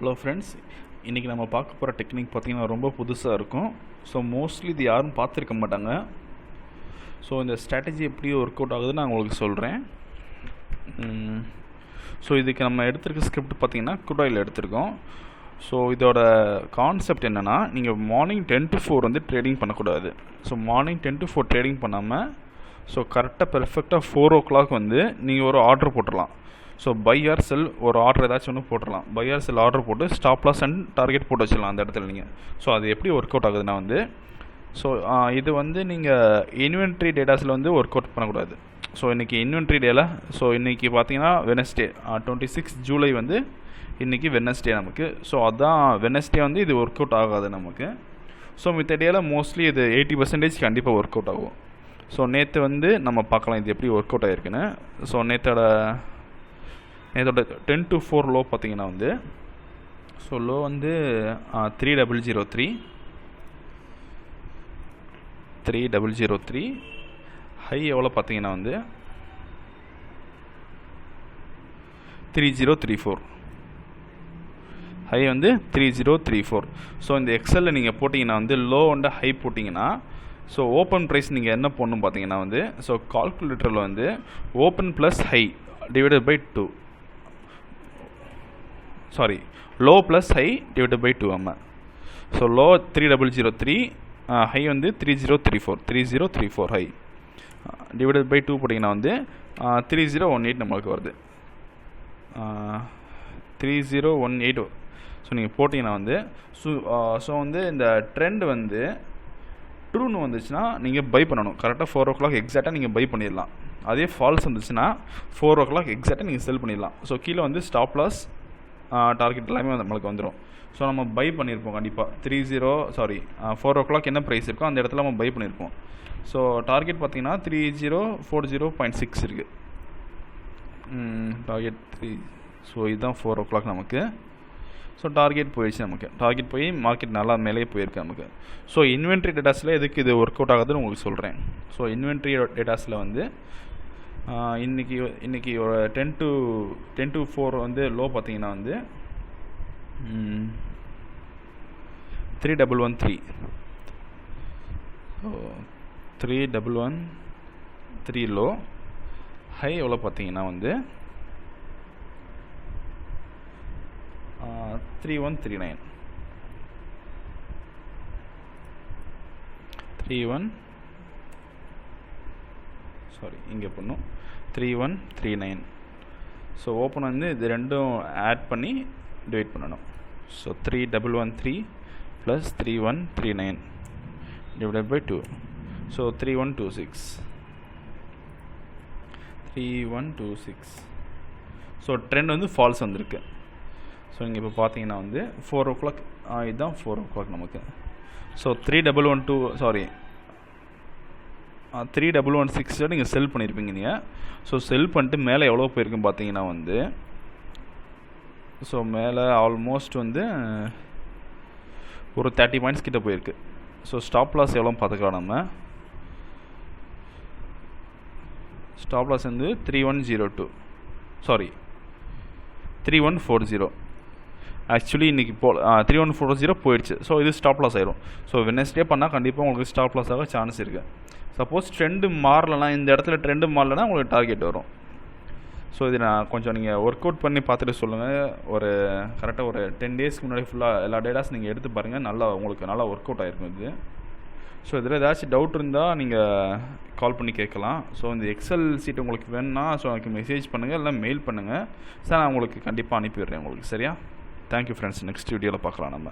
Hello friends இன்றைக்கி நம்ம பார்க்க போகிற டெக்னிக் பார்த்திங்கன்னா ரொம்ப புதுசாக இருக்கும். ஸோ மோஸ்ட்லி இது யாரும் பார்த்துருக்க மாட்டாங்க. ஸோ இந்த ஸ்ட்ராட்டஜி எப்படி ஒர்க் அவுட் ஆகுதுன்னு நான் உங்களுக்கு சொல்கிறேன் ஸோ இதுக்கு நம்ம எடுத்திருக்க ஸ்கிரிப்ட் பார்த்திங்கன்னா குடாயில் எடுத்திருக்கோம். ஸோ இதோட கான்செப்ட் என்னென்னா நீங்கள் மார்னிங் டென் டு ஃபோர் வந்து ட்ரேடிங் பண்ணக்கூடாது. So morning ten to four trading பண்ணாமல் ஸோ கரெக்டாக பெர்ஃபெக்டாக ஃபோர் ஓ கிளாக் வந்து நீங்கள் ஒரு ஆர்டர் போட்டுடலாம் ஸோ பை ஆர் செல் ஒரு ஆர்டர் ஏதாச்சும் ஒன்று போட்டுடலாம் பை ஆர் செல் ஆர்டர் போட்டு ஸ்டாப் லாஸ் அண்ட் டார்கெட் போட்டு வச்சிடலாம் அந்த இடத்துல நீங்கள் ஸோ அது எப்படி ஒர்க் அவுட் ஆகுதுன்னா வந்து ஸோ இது வந்து நீங்கள் இன்வென்ட்ரி டேட்டாஸில் வந்து ஒர்க் அவுட் பண்ணக்கூடாது. ஸோ இன்றைக்கி இன்வென்ட்ரி டேல ஸோ இன்றைக்கி பார்த்தீங்கன்னா வெனஸ்டே டுவெண்ட்டி சிக்ஸ் ஜூலை வந்து இன்றைக்கி வெனஸ்டே நமக்கு. ஸோ அதான் வெனஸ்டே வந்து இது ஒர்க் அவுட் ஆகாது நமக்கு. ஸோ மித்த டேல மோஸ்ட்லி இது எயிட்டி பர்சன்டேஜ் கண்டிப்பாக ஒர்க் அவுட் ஆகும். ஸோ நேற்று வந்து நம்ம பார்க்கலாம் இது எப்படி ஒர்க் அவுட் ஆகிருக்குன்னு ஸோ நேற்றோட இதோட டென் டு ஃபோர் லோ பார்த்தீங்கன்னா வந்து ஸோ லோ வந்து three double zero three three double zero three high எவ்வளோ பார்த்தீங்கன்னா வந்து three zero three four high வந்து three zero three four so இந்த எக்ஸலில் நீங்கள் போட்டிங்கன்னா வந்து லோ வந்து ஹை போட்டிங்கன்னா ஸோ ஓப்பன் ப்ரைஸ் நீங்கள் என்ன போடணும் பார்த்தீங்கன்னா வந்து ஸோ கால்குலேட்டரில் வந்து open plus high divided by two sorry low plus high divided by two அம்ம so low three double zero three high வந்து three zero three four three zero three four high divided by two போட்டிங்கன்னா வந்து three zero one eight நம்மளுக்கு வருது. Uh, three zero one eight so நீங்கள் போட்டிங்கன்னா வந்து so so uh, வந்து இந்த ட்ரெண்ட் வந்து ட்ரூன்னு வந்துச்சுன்னா நீங்கள் பை பண்ணணும். கரெக்டாக ஃபோர் ஓ கிளாக் எக்ஸாக்டாக நீங்கள் பை பண்ணிடலாம். அதே ஃபால்ஸ் வந்துச்சுன்னா ஃபோர் ஓ கிளாக் எக்ஸாக்டாக நீங்கள் செல் பண்ணிடலாம். ஸோ கீழே வந்து ஸ்டாப் லாஸ் டார்கெட் எல்லாமே நம்மளுக்கு வந்துடும் ஸோ நம்ம பை பண்ணியிருப்போம் கண்டிப்பாக three zero sorry four o'clock என்ன ப்ரைஸ் இருக்கோ அந்த இடத்துல நம்ம பை பண்ணியிருப்போம் ஸோ டார்கெட் பார்த்தீங்கன்னா three zero four zero point six இருக்குது டார்கெட் த்ரீ ஸோ இதுதான் ஃபோர் ஓ கிளாக் நமக்கு. ஸோ டார்கெட் போயிடுச்சு நமக்கு. டார்கெட் போய் மார்க்கெட் நல்லா மேலே போயிருக்கு நமக்கு. ஸோ இன்வென்ட்ரி டேட்டாஸில் எதுக்கு இது ஒர்க் அவுட் ஆகுதுன்னு உங்களுக்கு சொல்கிறேன் ஸோ இன்வென்ட்ரி டேட்டாஸில் வந்து இன்றைக்கி இன்றைக்கி ஒரு ten to ten to four வந்து லோ பார்த்தீங்கன்னா வந்து three double one three three double one three low high எவ்வளோ பார்த்தீங்கன்னா வந்து three one three nine three one sorry இங்கே பண்ணும் three one three nine so open வந்து இது ரெண்டும் ஆட் பண்ணி டிவைட் பண்ணணும். So three double one three plus three one three nine divide by two so three one two six three one two six so trend வந்து falls வந்திருக்கு. So நீங்கள் இப்போ பார்த்தீங்கன்னா வந்து ஃபோர் ஓ கிளாக் இதுதான் four o'clock நமக்கு. So three double one two sorry three double one சிக்ஸில் நீங்கள் செல் பண்ணியிருப்பீங்க நீங்கள் ஸோ செல் பண்ணிட்டு மேலே எவ்வளோ போயிருக்குன்னு பார்த்தீங்கன்னா வந்து ஸோ மேலே ஆல்மோஸ்ட் வந்து ஒரு தேர்ட்டி பாயிண்ட்ஸ் கிட்டே போயிருக்கு. ஸோ ஸ்டாப் லாஸ் எவ்வளோ பார்த்துக்கலாம் நம்ம. ஸ்டாப் லாஸ் வந்து three one zero two sorry three one four zero actually இன்றைக்கி போ த்ரீ ஒன் ஃபோர் ஜீரோ போயிடுச்சு. ஸோ இது ஸ்டாப் லாஸ் ஆயிரும். ஸோ வெனஸ்டே பண்ணால் கண்டிப்பாக உங்களுக்கு ஸ்டாப் லாஸ் ஆக சான்ஸ் இருக்குது சப்போஸ் ட்ரெண்டு மாறலனா இந்த இடத்துல ட்ரெண்டு மாறலனா உங்களுக்கு டார்கெட் வரும். ஸோ இது நான் கொஞ்சம் நீங்கள் ஒர்க் அவுட் பண்ணி பார்த்துட்டு சொல்லுங்கள் ஒரு கரெக்டாக ஒரு டென் டேஸ்க்கு முன்னாடி ஃபுல்லாக எல்லா டேட்டாஸ் நீங்கள் எடுத்து பாருங்கள் நல்லா உங்களுக்கு நல்லா ஒர்க் அவுட் ஆகிருக்கும் இது. ஸோ இதில் ஏதாச்சும் டவுட் இருந்தால் நீங்கள் கால் பண்ணி கேட்கலாம். ஸோ இந்த எக்ஸல் சீட் உங்களுக்கு வேணும்னா ஸோ எனக்கு மெசேஜ் பண்ணுங்கள் இல்லை மெயில் பண்ணுங்கள் சார் நான் உங்களுக்கு கண்டிப்பாக அனுப்பிடுறேன் உங்களுக்கு. சரியா? தேங்க்யூ ஃப்ரெண்ட்ஸ் நெக்ஸ்ட் வீடியோவில் பார்க்கலாம் நம்ம.